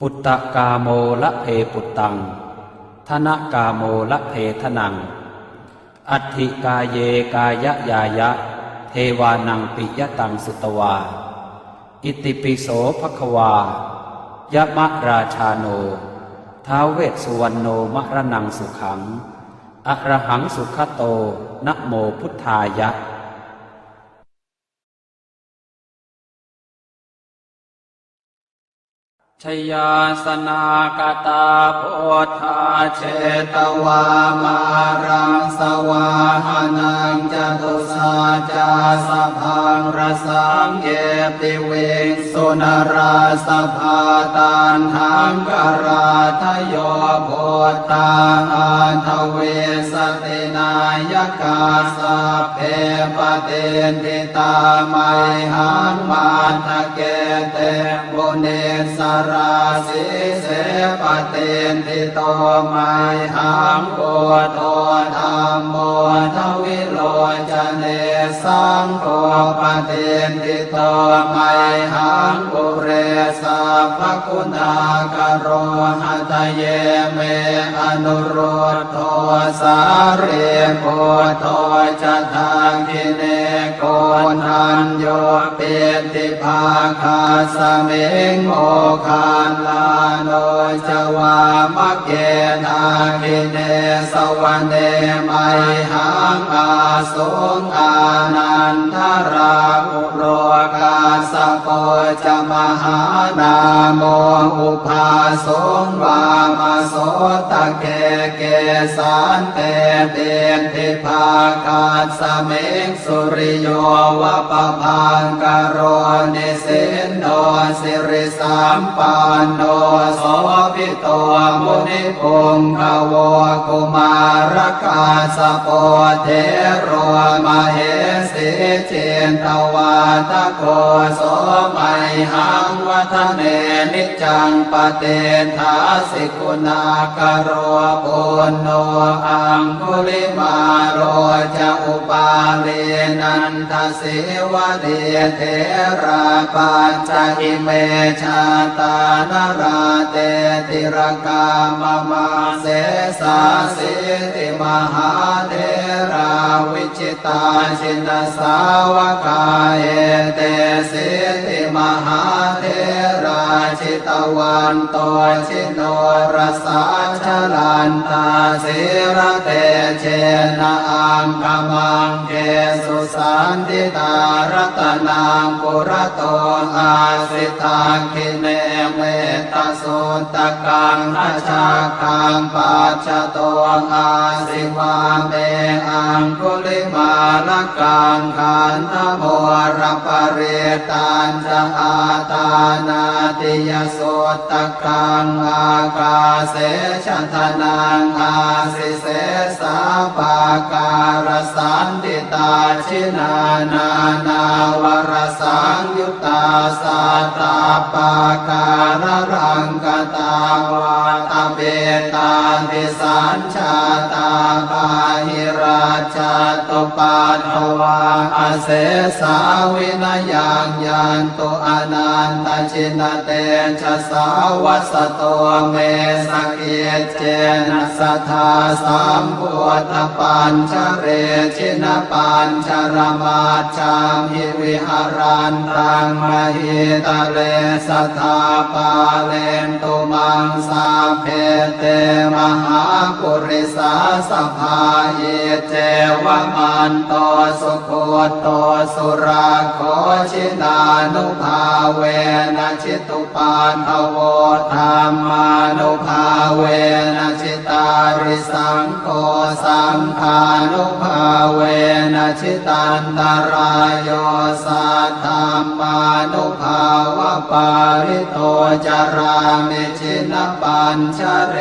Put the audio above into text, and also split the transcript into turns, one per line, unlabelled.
ปุตตะกาโมละเพปุตตัง ธนกาโมละเพทนัง อัตถิกาเยกายะยายะ เทวานังปิยตังสุตวา อิติปิโสภควายะมะราชาโน ท้าวเวสสุวรรณโนมะระนังสุขังอะระหังสุขโตนะโมพุทธายะ ชยาสนากตาโพธาเช
ตวามารังสวาหานังจตุสาจาสะพังรสังเยติเวงสุนราสภาตานทังกราทโยโพตาอันทเวสตินายกาสเพปเตนทิตาไมหังมาทะเกเตบุเนสรราสิเสปเตนทิโตไมหังโกโตธรรมโมทวิโลจเนสังโฆปเตนทิโตไมหังปุเรสัพพคุณากโรหัตเยเมอนุโรธโทสาเรโกโทจะทางกิเนโกนันโยเปติภาคาสเมงโมคาานลาโนจวามะเกนาคิเนสวรรเนไมหังอาสงอานันทราอุโรกาสโปจะมหานาโมอุภาสงวามาโสตะเกเกสานเตเตนทิภาคาสเมงสุริโยวะปะพังกโรนิสินโนสิริสามปานโนโสภิโตมุนิพงขวกุมารกาสโปเทโรมาเหสีเจนตวาตโกโสไมหังวัฒเนนิจังปเตทาสิกุณากโรปุณโนอังคุลิมาโรจะอุปาเลนันทสิวะเดเทราปัญจอิเมชาตานราเตติรกามมาเสสาสิติมหาเทราวิจิตาชินสาวกาเอเตสิติมหาเทราชิ ตวันตชิโนรสาชลันตาสิระเตเชนะอังคมังเกสุสันติตารัตนังปุระโตอาสิทาคิเนเมตสุตตกังนาชาคังปัจจโตอาสิวาเมอังคุลิมาลกังขันธโมรปเรตันจะอาตานาติยโสตะกังอากาเสชะทนังอาสิเสสาปาการสันติตาชินานานาวรสังยุตตาสัตตาปาการรังกตาวาตเบตาติสัญชาตาปาหิ ราชาตุปาทวาอเสสาวินายังยันตุอนันตชินเตชะสาวัสโตเมสกเกเจนะสัทธาสัมพุทธปัญชเรชินปัญชรมาชามิวิหารันตังมหิตเลสัทธาปาเลนตุมังสาเพเตมหาปุริสาสภาเยเจวมันโตสุโคโตสุราโคชินานุภาเวนะชิตุปานทโวธรรมานุภาเวนะชิตาริสังโฆสังฆานุภาเวนะชิตันตรายโยสัทธรรมานุภาวะปาริโตจารามิชินปัญชเร